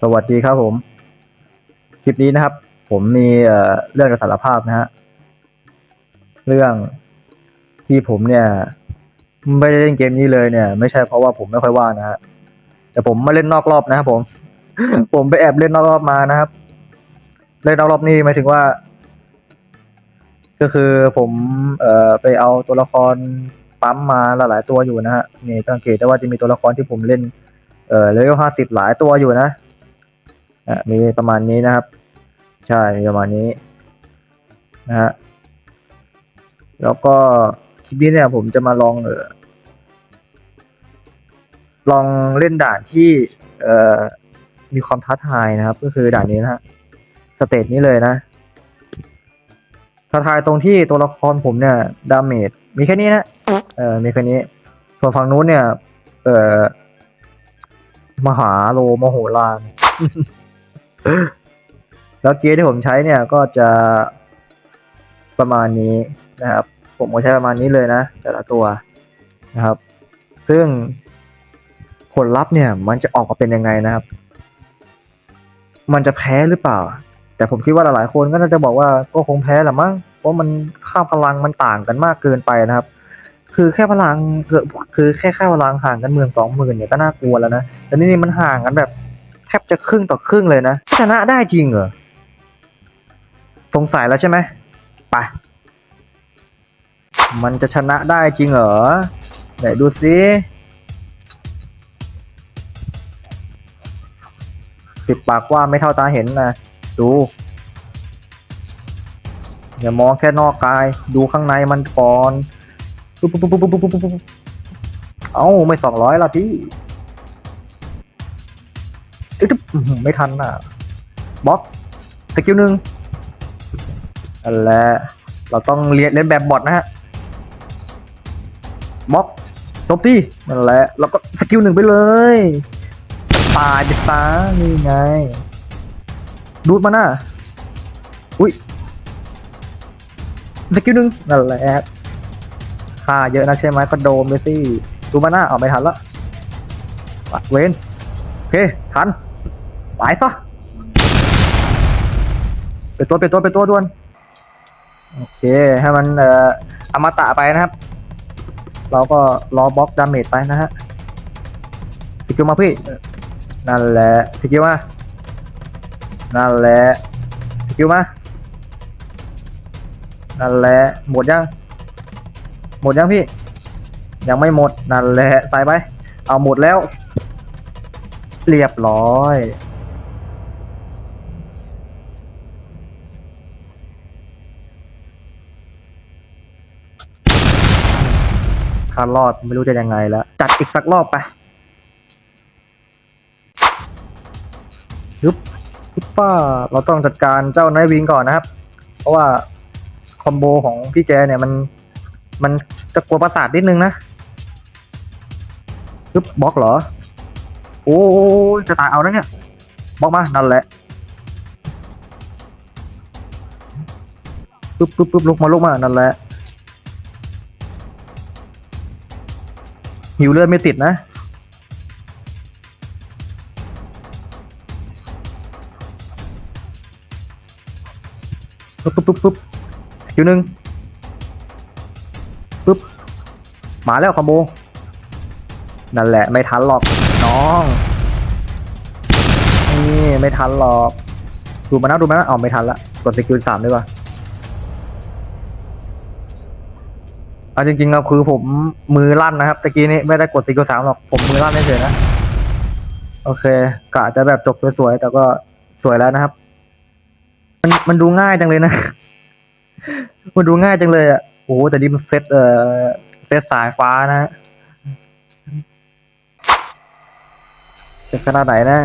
สวัสดีครับผม คลิปนี้นะครับ ผมมีเรื่องจะสารภาพนะฮะเรื่องที่ผมเนี่ย ไม่ได้เล่นเกมนี้เลยเนี่ย ไม่ใช่เพราะว่าผมไม่ค่อยว่างนะฮะแต่ผมมาเล่นนอกรอบนะครับผม ผมไปแอบเล่นนอกรอบมานะครับ เล่นนอกรอบนี่หมายถึงว่า ก็คือผมเอ่อไปเอาตัวละครปั๊มมาหลายๆตัวอยู่นะฮะนี่สังเกตได้ว่าจะมีตัวละครที่ผมเล่น เออเลเวลห้าสิบหลายตัวอยู่นะอะมีประมาณนี้นะครับ ใช่มีประมาณนี้นะฮะแล้วก็คลิปนี้เนี่ยผมจะมาลองเออลองเล่นด่านที่เอ่อมีความท้าทายนะครับ ก็คือด่านนี้นะฮะสเตจนี้เลยนะท้าทายตรงที่ตัวละครผมเนี่ยดาเมจมีแค่นี้นะเออมีแค่นี้ส่วนฝั่งนู้นเนี่ย เอ่อ มหาโลมโหฬารแล้วเกียร์ที่ผมใช้เนี่ยก็จะประมาณนี้นะครับ ผมก็ใช้ประมาณนี้เลยนะ แต่ละตัวนะครับ ซึ่งผลลัพธ์เนี่ย มันจะออกมาเป็นยังไงนะครับ มันจะแพ้หรือเปล่า แต่ผมคิดว่าหลายๆคนก็น่าจะบอกว่าก็คงแพ้แหละมั้งเพราะมันค่าพลังมันต่างกันมากเกินไปนะครับ คือแค่พลังคือแค่ค่าพลังห่างกันหมื่นสองหมื่นเนี่ยก็น่ากลัวแล้วนะแต่นี่นี่มันห่างกันแบบ แทบจะครึ่งต่อครึ่งเลยนะชนะได้จริงเหรอสงสัยแล้วใช่ไหมไปมันจะชนะได้จริงเหรอไหนดูซิปิดปากว่าไม่เท่าตาเห็นนะดูอย่ามองแค่นอกกายดูข้างในมันก่อน ปุ๊บปุ๊บปุ๊บปุ๊บปุ๊บปุ๊บปุ๊บเอ้าไม่สองร้อยละพี่เอ้ยจุ๊บไม่ทันน่ะบล็อกสกิลหนึ่งนั่นแหละเราต้องเรียนเล่นแบบบอทนะฮะบล็อกจบที่นั่นแหละแล้วก็สกิลหนึ่งไปเลยตายไปซะนี่ไง ดูดมาหน่ะอุ้ยสกิลหนึ่งนั่นแหละ ค่าเยอะนะใช่ไหมก็โดมไปสิดูมาหน้าเอาไม่ทันละปัดเวนโอเคทันไปซะเป็นตัวเป็นตัวเป็นตัวด่วนโอเคให้มันเอ่ออมตะไปนะครับ เราก็รอบล็อกดาเมจไปนะฮะสกิลมาพี่นั่นแหละสกิลมานั่นแหละสกิลมานั่นแหละหมดยัง หมดยังพี่ ยังไม่หมดนั่นแหละใส่ไป เอาหมดแล้ว เรียบร้อย ถ้ารอดไม่รู้จะยังไงแล้ว จัดอีกสักรอบไปฮึบฮึบป้าเราต้องจัดการเจ้านายวิงก่อนนะครับ เพราะว่าคอมโบของพี่แจเนี่ยมัน มันจะกลัวประสาทนิดนึงนะปึ๊บบล็อกเหรอ โอ้ยจะตายเอาแล้วเนี่ยบล็อกมา นั่นแหละปึ๊บปึ๊บปึ๊บลุกมาลุกมา นั่นแหละหิวเลือดไม่ติดนะปึ๊บปึ๊บปึ๊บปึ๊บสกิลหนึ่ง มาแล้วคอมโบนั่นแหละไม่ทันหรอกน้องนี่ไม่ทันหรอกดูมานะดูมานะเอาไม่ทันละกดสกิลสามดีกว่าเอาจริงๆครับคือผมมือลั่นนะครับตะกี้นี้ไม่ได้กดสกิลสามหรอกผมมือลั่นเฉยๆนะโอเคกะจะแบบจบสวยๆแต่ก็สวยแล้วนะครับ มันมันดูง่ายจังเลยนะ มันดูง่ายจังเลยอะโอ้แต่นี่มันเซตเอ่อ ซตสายฟ้านะฮะจะขนาดไหนนะ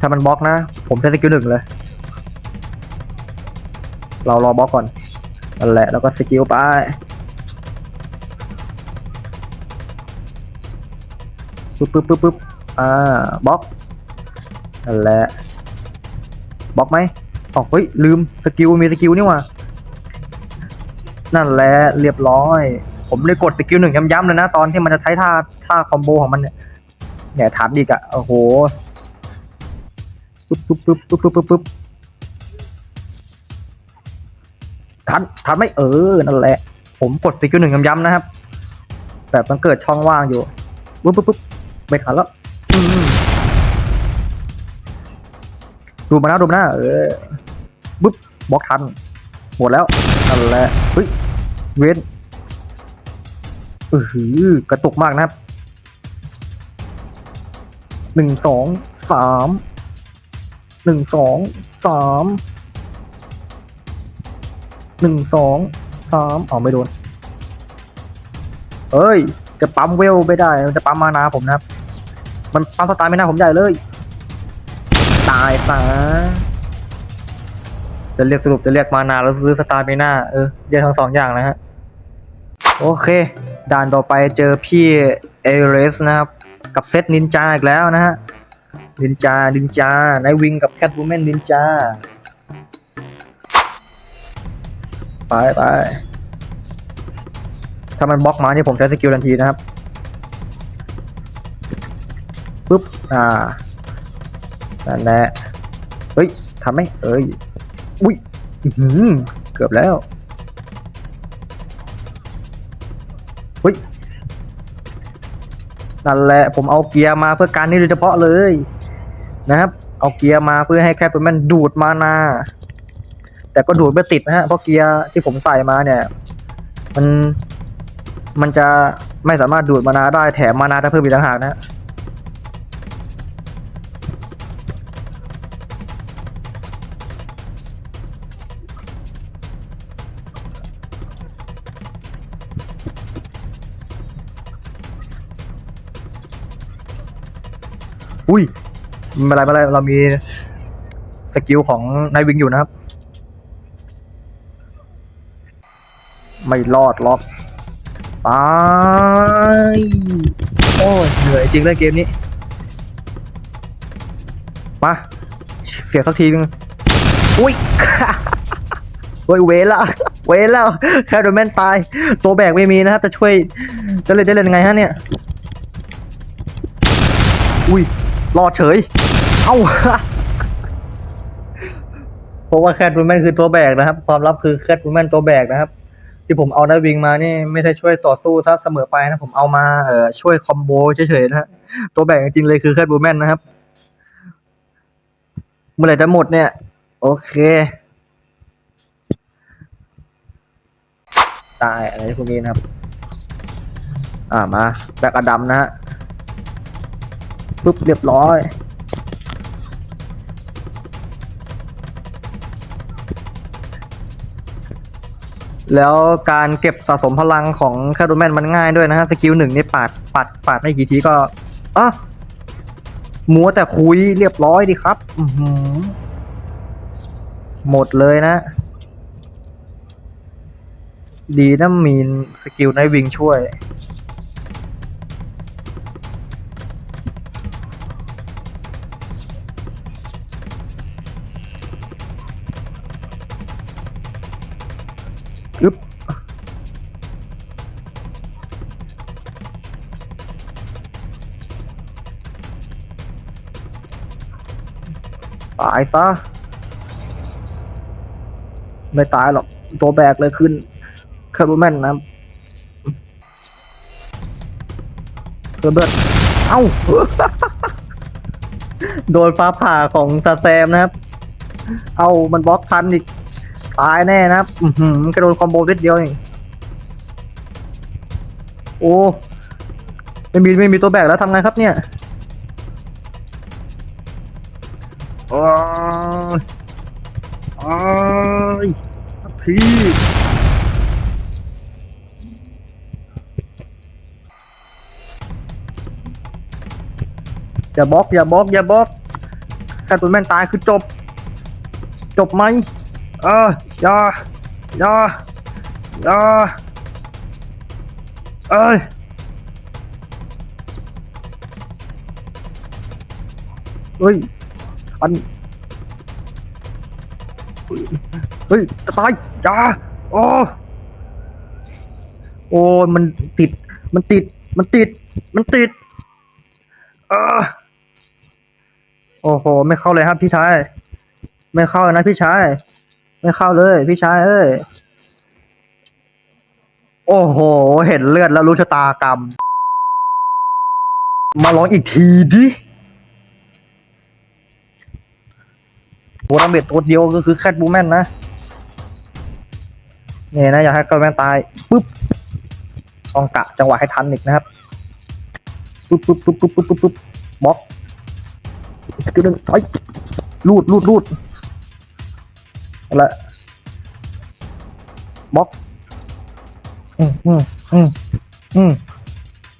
ถ้ามันบล็อกนะ ผมใช้สกิลหนึ่งเลย เรารอบล็อกก่อนนั่นแหละแล้วก็สกิลไปปึ๊บปึ๊บปึ๊บปึ๊บอ่าบล็อกนั่นแหละบล็อกไหมอ๋อเฮ้ย ลืมสกิลมีสกิลนี่หว่านั่นแหละเรียบร้อย ผมเลยกดสกิลหนึ่งย้ำๆเลยนะตอนที่มันจะใช้ท่าท่าคอมโบของมันเนี่ยเนี่ยถามดีกอะโอ้โหปุ๊บปุ๊บปุ๊บปุ๊บปุ๊บปุ๊บซุบทันทันไหมเออนั่นแหละ ผมกดสกิลหนึ่งย้ำๆนะครับ แบบมันเกิดช่องว่างอยู่ปุ๊บปุ๊บปุ๊บไม่ทันแล้วดูมานะดูมานะเออปุ๊บบล็อกทันหมดแล้วนั่นแหละเฮ้ยเว้น ออหือกระตุกมากนะครับหนึ่งสองสามหนึ่งสองสามหนึ่งสองสามอ๋อไม่โดนเอ้ย จะปั๊มเวลไม่ได้จะปั๊มมานาผมนะครับ มันปั๊มสไตล์ไม่น่าผมใหญ่เลย ตายซะจะเรียกสรุปจะเรียกมานาแล้วซื้อสตาร์ไม่น่าเออเรียกทั้งสองอย่างนะฮะ โอเค ด่านต่อไปเจอพี่เอเรสนะครับ กับเซตนินจาอีกแล้วนะฮะ นินจา นินจาไนวิงกับแคทวูแมนนินจา ไปไป ถ้ามันบล็อกมานี่ผมใช้สกิลทันทีนะครับปุ๊บ อ่า นั่นแหละ เฮ้ยทำไหมเอ้ย อุ้ยเกือบแล้ว เฮ้ยนั่นแหละผมเอาเกียร์มาเพื่อการนี้โดยเฉพาะเลย นะครับ เอาเกียร์มาเพื่อให้แคปเป็นมันดูดมานา แต่ก็ดูดไม่ติดนะฮะเพราะเกียร์ที่ผมใส่มาเนี่ย มันมันจะไม่สามารถดูดมานาได้แถมมานาจะเพิ่มอีกต่างหากนะ ไม่เป็นไรไม่เป็นไรเรามีสกิลของนายวิงอยู่นะครับ ไม่รอดหรอกตายโอ้ยเหนื่อยจริงเลยเกมนี้ มา เสียสักทีนึงอุ้ยโอ้ยเวละเวรแล้วแคโดแมนตาย ตัวแบกไม่มีนะครับ จะช่วย จะเล่นจะเล่นยังไงฮะเนี่ย อุ้ยรอดเฉย เอ้า เพราะว่าแคทวูแมนคือตัวแบกนะครับ ความลับคือแคทวูแมนตัวแบกนะครับ ที่ผมเอานาวิงมานี่ไม่ใช่ช่วยต่อสู้ซะเสมอไปนะผมเอามาเอ่อช่วยคอมโบเฉยๆนะฮะตัวแบกจริงๆเลยคือแคทวูแมนนะครับ เมื่อไหร่จะหมดเนี่ย โอเคตายอะไรพวกนี้นะครับ อ่ามาแบกอดัมนะฮะปุ๊บเรียบร้อย แล้วการเก็บสะสมพลังของคาร์ดแมนมันง่ายด้วยนะฮะ สกิลหนึ่งนี่ปาดปาดปาดไม่กี่ทีก็อะมัวแต่คุยเรียบร้อยดีครับอืหมดเลยนะ ดีนะมีสกิลในวิงช่วย ตายซะ ไม่ตายหรอก ตัวแบกเลยขึ้นคาร์บแมนนะครับเบิร์ดเอ้า โดนฟ้าผ่าของซาแซมนะครับ เอ้ามันบล็อกทันอีก ตายแน่นะครับอือหือกระโดนคอมโบนิดเดียวเองโอ้ ไม่มีไม่มีตัวแบกแล้วทำไงครับเนี่ย โอ้ยโอ้ยทีอย่าบล็อกอย่าบล็อกอย่าบล็อกถ้าตัวแม่นตายคือจบ จบไหมเอออย่าอย่าอย่าเอ้ยเฮ้ย อันเฮ้ยจะตายอย่าโอ้โอ้มันติด มันติด มันติด มันติดเออโอ้โห ไม่เข้าเลยครับพี่ชาย ไม่เข้านะพี่ชาย ไม่เข้าเลย พี่ชายเอ้ย โอ้โห เห็นเลือดแล้วรู้ชะตากรรม มาลองอีกทีดิ โหดาเมจตัวเดียวก็คือแคทบูแมนนะเนี่ยนะอยากให้แคทบูแมนตายปุ๊บต้องกะจังหวะให้ทันอีกนะครับปุ๊บปุ๊บปุ๊บปุ๊บปุ๊บปุ๊บปุ๊บบล็อกสกิลหนึ่งไปลูดลูดลูดอาละบล็อกอืมอืมอืมอืม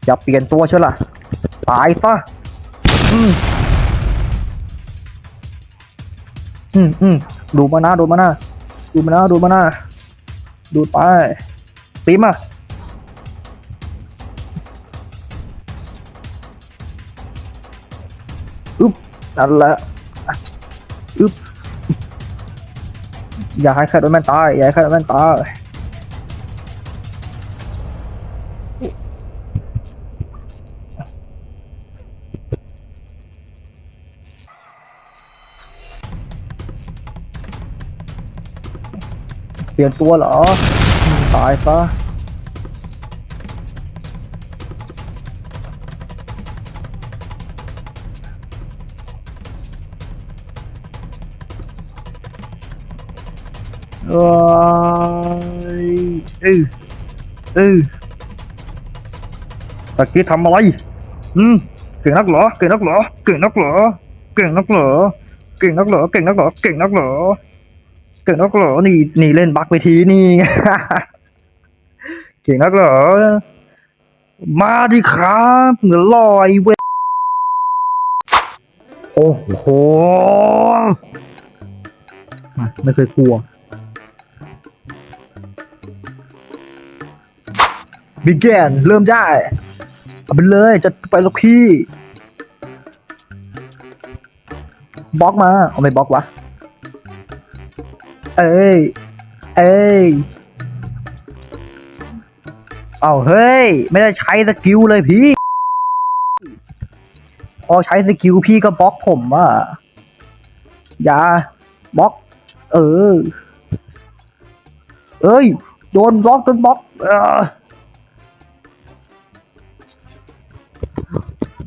อย่าเปลี่ยนตัวเชียวล่ะตายซะอืม อืมอืมดูมาหน้าดูมาหน้าดูมาหน้าดูมาหน้าดูไปตีมาอึ๊บนั่นแหละอึ๊บอย่าให้ใครโดนแม่นตายอย่าให้ใครโดนแม่นตาย เปลี่ยนตัวเหรอ ตายซะเอ้ยเออเออตะกี้ทำอะไร อืม เก่งนักเหรอ เก่งนักเหรอ เก่งนักเหรอ เก่งนักเหรอ เก่งนักเหรอ เก่งนักเหรอ เก่งนักเหรอ เก่งนักเหรอนี่นี่เล่นบักไปทีนี่ไงเก่งนักเหรอ มาดิครับเหนือลอยเว้ยโอ้โหมาไม่เคยกลัวบิแกนเริ่มได้เอาไปเลยจะไปลูกพี่บล็อกมา เอาไม่บล็อกวะ เอ้ย เอ้ย เอาเฮ้ย ไม่ได้ใช้สกิลเลยพี่ พอใช้สกิลพี่ก็บล็อกผมอะ อย่าบล็อก เออ เอ้ย โดนบล็อกโดนบล็อก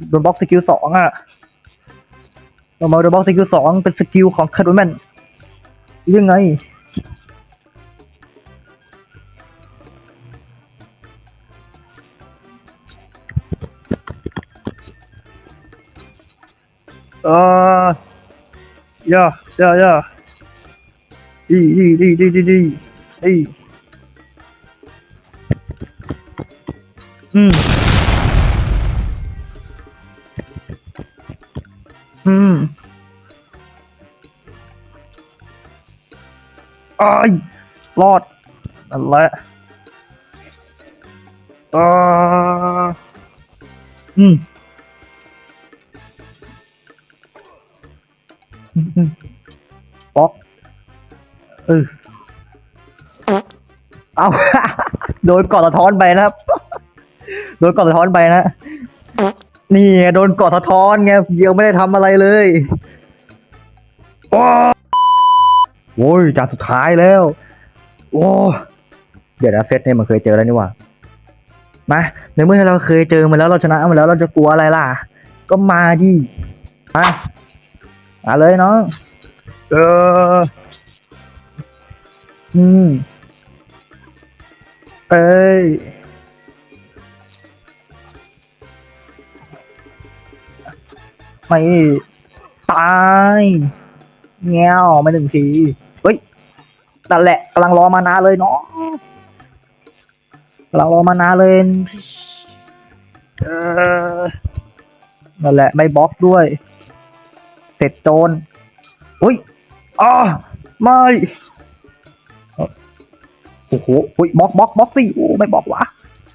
โดนบล็อกสกิลสองอะเรามาโดนบล็อกสกิลสองเป็นสกิลของคาร์ดแมน ยังไง เออย่าย่าย่าดีดีดีดีดีดีดีอืม อืม อ้ายรอดนั่นแหละเอออืมอืมป๊อกเออเอาโดนกอดสะท้อนไปนะครับ โดนกอดสะท้อนไปนะ นี่โดนกอดสะท้อนไงยังไม่ได้ทำอะไรเลยโอ้ โอ้ยจากสุดท้ายแล้ว โอ้เดี๋ยวนะเซตเนี่ยมันเคยเจอแล้วนี่หว่ามาในเมื่อเราเคยเจอมาแล้วเราชนะมาแล้วเราจะกลัวอะไรล่ะ ก็มาดิมามาเลยน้องเอออืมเอ้ยไม่ตายเงี้ยวม่หนึ่งที เฮ้ยนั่นแหละกำลังรอมานานเลยเนาะกำลังรอมานานเลยเออนั่นแหละ ไม่บล็อกด้วย เสร็จโจรอุ้ยอ้าไม่โอ้โหอุ้ยบล็อกบล็อกบล็อกสิโอ้ไม่บล็อกวะ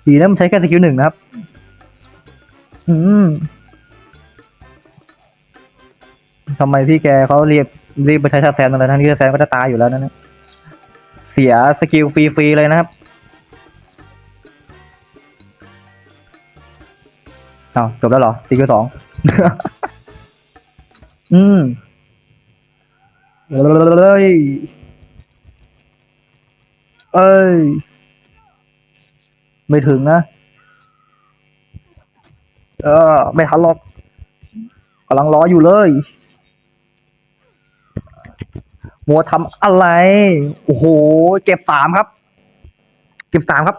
ดีนะมันใช้แค่สกิลหนึ่งนะครับ อืมทำไมพี่แกเขาเรียบ รีบไปใช้ชาแซมอะไรทั้งที่ชาแซมก็จะตายอยู่แล้วนะเนี่ยเสียสกิลฟรีๆเลยนะครับอ้าวจบแล้วเหรอสกิลสองอืมเลยเอ้ย ไม่ถึงนะ เออ ไม่ทันหรอกกำลังรออยู่เลย มัวทำอะไร โอ้โห เก็บสามครับ เก็บสามครับ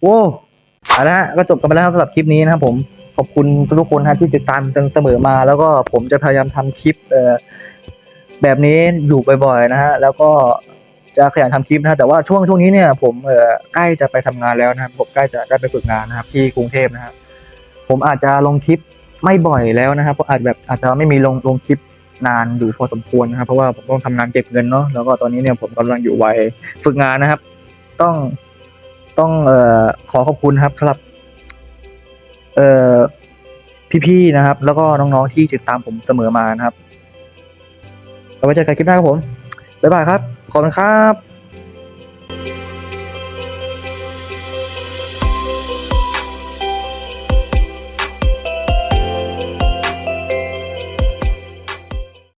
โอ้เอาละฮะก็จบกันไปแล้วครับสำหรับคลิปนี้นะครับผม ขอบคุณทุกคนฮะที่ติดตามเสมอมา แล้วก็ผมจะพยายามทำคลิปเอ่อแบบนี้อยู่บ่อยๆนะฮะ แล้วก็จะขยันทำคลิปนะฮะแต่ว่าช่วงช่วงนี้เนี่ย ผมเอ่อใกล้จะไปทำงานแล้วนะครับผมใกล้จะได้ไปฝึกงานนะครับ ที่กรุงเทพนะครับผมอาจจะลงคลิปไม่บ่อยแล้วนะครับเพราะอาจแบบอาจจะไม่มีลงลงคลิป นานอยู่พอสมควรนะครับ เพราะว่าผมต้องทำงานเก็บเงินเนาะแล้วก็ตอนนี้เนี่ยผมกำลังอยู่วัยฝึกงานนะครับ ต้องต้องเอ่อขอขอบคุณครับสำหรับ เอ่อพี่ๆนะครับ แล้วก็น้องๆที่ติดตามผมเสมอมานะครับเอาไว้เจอกันคลิปหน้าครับผมบ๊ายบายครับขอบคุณครับ